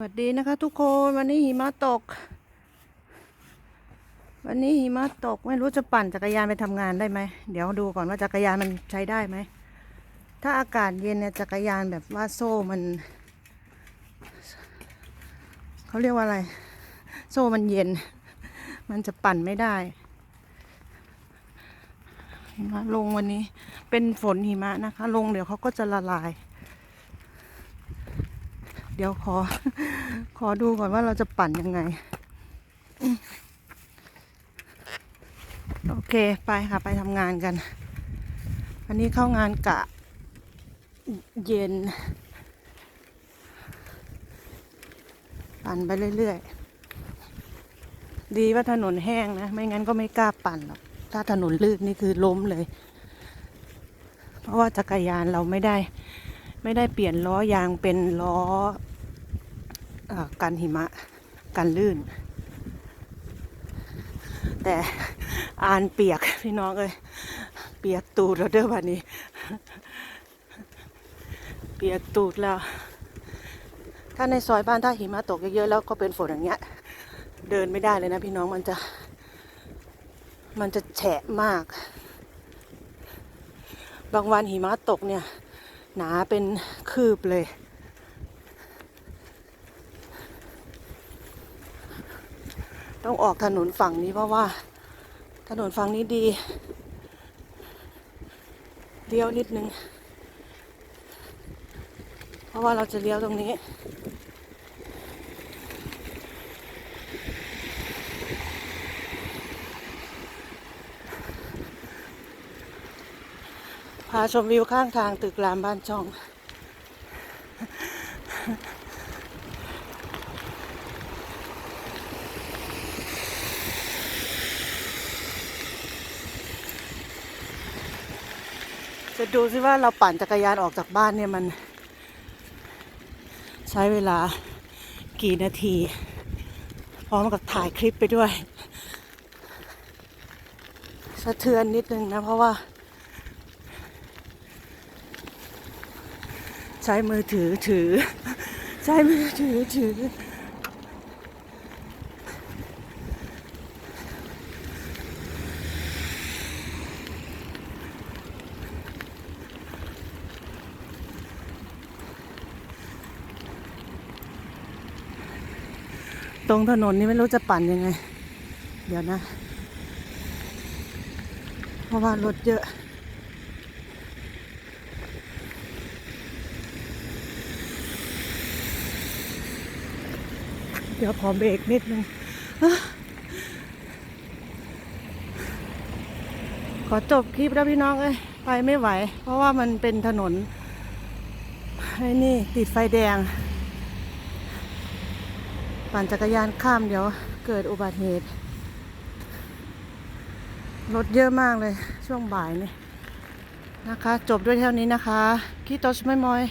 สวัสดีนะคะทุกคนวันนี้หิมะตก วันนี้หิมะตกไม่รู้จะปั่นจักรยานไปทำงานได้ไหมเดี๋ยวดูก่อนว่าจักรยานมันใช้ได้ไหมถ้าอากาศเย็นเนี่ยจักรยานแบบว่าโซ่มันเขาเรียกว่าอะไร โซ่มันเย็น มันจะปั่นไม่ได้หิมะลงวันนี้เป็นฝนหิมะนะคะ ลงเดี๋ยวเขาก็จะละลาย เดี๋ยวขอ ขอดูก่อนว่าเราจะปั่นยังไง โอเคไปค่ะไปทำงานกันอันนี้เข้างานกะเย็น ปั่นไปเรื่อยๆ ดีว่าถนนแห้งนะ ไม่งั้นก็ไม่กล้าปั่นหรอก ถ้าถนนลื่นนี่คือล้มเลย เพราะว่าจักรยานเราไม่ได้ไม่ได้เปลี่ยนล้อยางเป็นล้อ กันหิมะกันลื่น แต่อานเปียกพี่น้องเอ้ยเปียกตูดแล้วเด้อบัดนี้ เปียกตูดแล้ว ถ้าในซอยบ้านถ้าหิมะตกเยอะๆแล้วก็เป็นฝนอย่างเงี้ย เดินไม่ได้เลยนะพี่น้องมันจะ มันจะแฉะมาก บางวันหิมะตกเนี่ย หนาเป็นคืบเลย ต้องออกถนนฝั่งนี้เพราะว่า ถนนฝั่งนี้ดีเลี้ยวนิดนึง เพราะว่าเราจะเลี้ยวตรงนี้ พาชมวิวข้างทางตึกรามบ้านช่อง จะดูซิว่าเราปั่นจักรยานออกจากบ้านเนี่ยมัน ใช้เวลากี่นาที พร้อมกับถ่ายคลิปไปด้วย สะเทือนนิดนึงนะ เพราะว่า ใช้มือถือถือ ใช้มือถือถือ ตรงถนนนี้ไม่รู้จะปั่นยังไง เดี๋ยวนะ เพราะว่ารถเยอะเดี๋ยวขอเบรกนิดนึงอะขอจบคลิปแล้วพี่น้องเอ้ยไปไม่ไหว เพราะว่ามันเป็นถนนไอ้นี่ติดไฟแดง ปั่นจักรยานข้ามเดี๋ยวเกิดอุบัติเหตุ รถเยอะมากเลยช่วงบ่ายนี่นะคะ จบด้วยเท่านี้นะคะ คิโตชไม่มอย